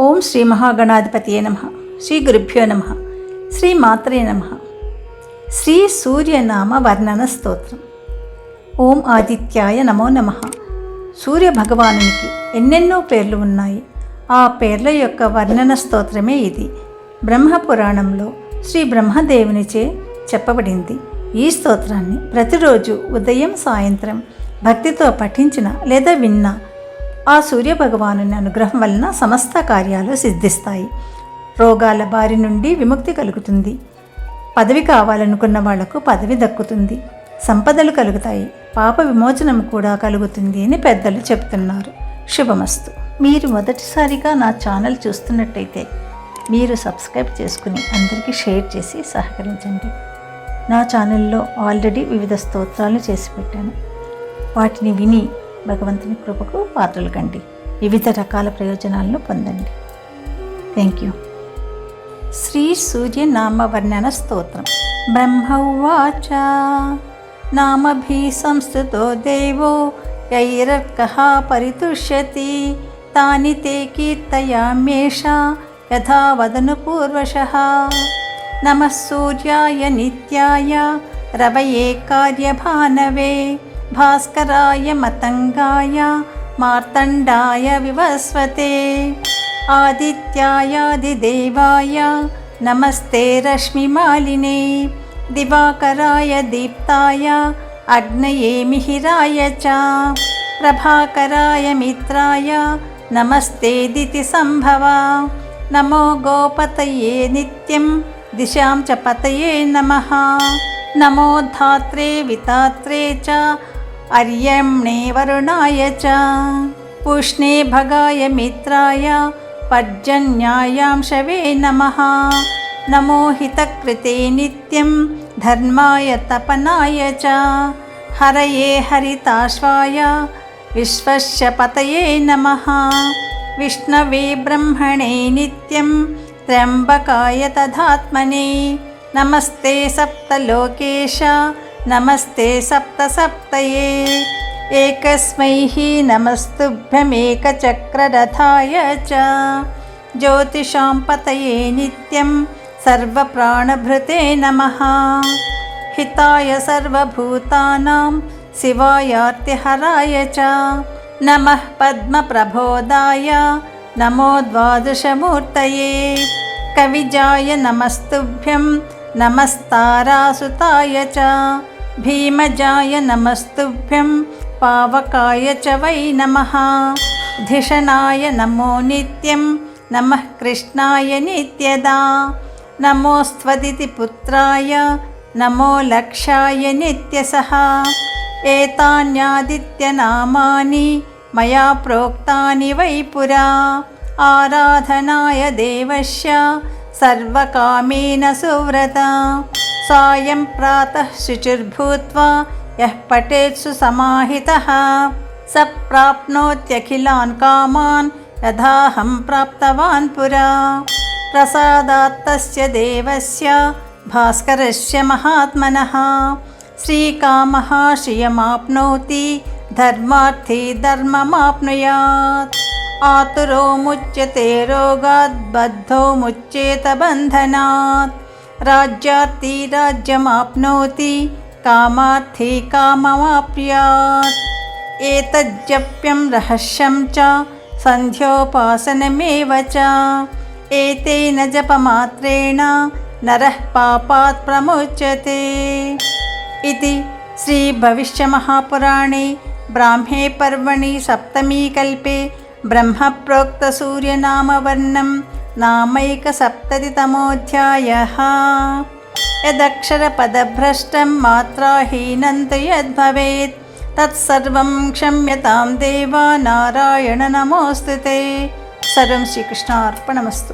ఓం శ్రీ మహాగణాధిపతియే నమ. శ్రీ గురుభ్యో నమ. శ్రీ మాత్రే నమ. శ్రీ సూర్యనామ వర్ణన స్తోత్రం. ఓం ఆదిత్యాయ నమో నమ. సూర్య భగవానునికి ఎన్నెన్నో పేర్లు ఉన్నాయి. ఆ పేర్ల యొక్క వర్ణన స్తోత్రమే ఇది. బ్రహ్మపురాణంలో శ్రీ బ్రహ్మదేవునిచే చెప్పబడింది. ఈ స్తోత్రాన్ని ప్రతిరోజు ఉదయం సాయంత్రం భక్తితో పఠించిన లేదా విన్నా ఆ సూర్యభగవాను అనుగ్రహం వలన సమస్త కార్యాలు సిద్ధిస్తాయి. రోగాల బారి నుండి విముక్తి కలుగుతుంది. పదవి కావాలనుకున్న వాళ్ళకు పదవి దక్కుతుంది. సంపదలు కలుగుతాయి. పాప విమోచనం కూడా కలుగుతుంది అని పెద్దలు చెప్తున్నారు. శుభమస్తు. మీరు మొదటిసారిగా నా ఛానల్ చూస్తున్నట్టయితే మీరు సబ్స్క్రైబ్ చేసుకుని అందరికీ షేర్ చేసి సహకరించండి. నా ఛానల్లో ఆల్రెడీ వివిధ స్తోత్రాలు చేసి పెట్టాను. వాటిని విని భగవంతుని కృపకు పాత్రలు కండి. వివిధ రకాల ప్రయోజనాలను పొందండి. థ్యాంక్ యూ శ్రీ సూర్యనామవర్ణన స్తోత్రం. బ్రహ్మ ఉవాచ. నామభి సంస్థతో దేవో యైరర్కః పరితుష్యతి. తాని తే కీర్తయామ్యేష యథా వదను పూర్వశः సూర్యాయ నిత్యాయ రవయే కార్యభానవే. भास्कराय मतङ्गाय मार्तण्डाय विवस्वते। आदित्यायादिदेवाय नमस्ते रश्मिमालिने। दिवाकराय दीप्ताय अग्नये मिहिराय च। प्रभाकराय मित्राय नमस्ते दितिसम्भवा नमो गोपतये नित्यं दिशां च पतये नमः। नमो धात्रे वितात्रे च अर्यम्णे वरुणाय च। पुष्णे भगाय मित्राय। पर्जन्यायां शवे नमः। नमो हितकृते नित्यं धर्माय तपनाय च। हरये हरिताश्वाय। विश्वस्य पतये नमः। विष्णवे ब्रह्मणे नित्यं त्र्यम्बकाय तधात्मने नमस्ते सप्तलोकेश। నమస్తే సప్త సప్తయే ఏకస్మై నమస్తుభ్యమేకచక్రరథాయ చ. జ్యోతిషాం పతయే నిత్యం సర్వప్రాణభృతే నమః. హితాయ సర్వభూతానాం శివాయార్తిహరాయ చ. నమః పద్మప్రబోధాయ. నమో ద్వాదశమూర్తయే. కవిజాయ నమస్తుభ్యం నమస్తారాసుతాయ చ. భీమజాయ నమస్తుభ్యం పావకాయ చ వై నమః ధిషణాయ నమో నిత్యం నమః కృష్ణాయ నిత్యదా నమోస్త్వదితి పుత్రాయ నమో లక్షాయ నిత్యసః ఏతాన్యాదిత్యనామాని మయా ప్రోక్తాని వై పురా ఆరాధనాయ దేవస్య సర్వకామేన సువ్రత सायं प्रातः शुचिर्भूत्वा यः पठेत्सु समाहितः। स प्राप्नोत्यखिलान् कामान् यथाहं प्राप्तवान् पुरा। प्रसादात्तस्य देवस्य भास्करस्य महात्मनः। श्रीकामः श्रियमाप्नोति धर्मार्थी धर्ममाप्नुयात्। आतुरो मुच्यते रोगाद्बद्धो मुच्येत बन्धनात्। राज्यार्थी राज्यमाप्नोति कामार्थी काममाप्यात्। एतज्जप्यं रहस्यं च सन्ध्योपासनमेव च। एतेन जपमात्रेण नरः पापात् प्रमुच्यते। इति श्रीभविष्यमहापुराणे ब्राह्मे पर्वणि सप्तमीकल्पे ब्रह्मप्रोक्तसूर्यनामवर्णं नामैकसप्ततितमोऽध्यायः यदक्षरपदभ्रष्टं मात्राहीनं तु यद्भवेत् तत्सर्वं क्षम्यतां देवा नारायण नमोऽस्तु ते सर्वं श्रीकृष्णार्पणमस्तु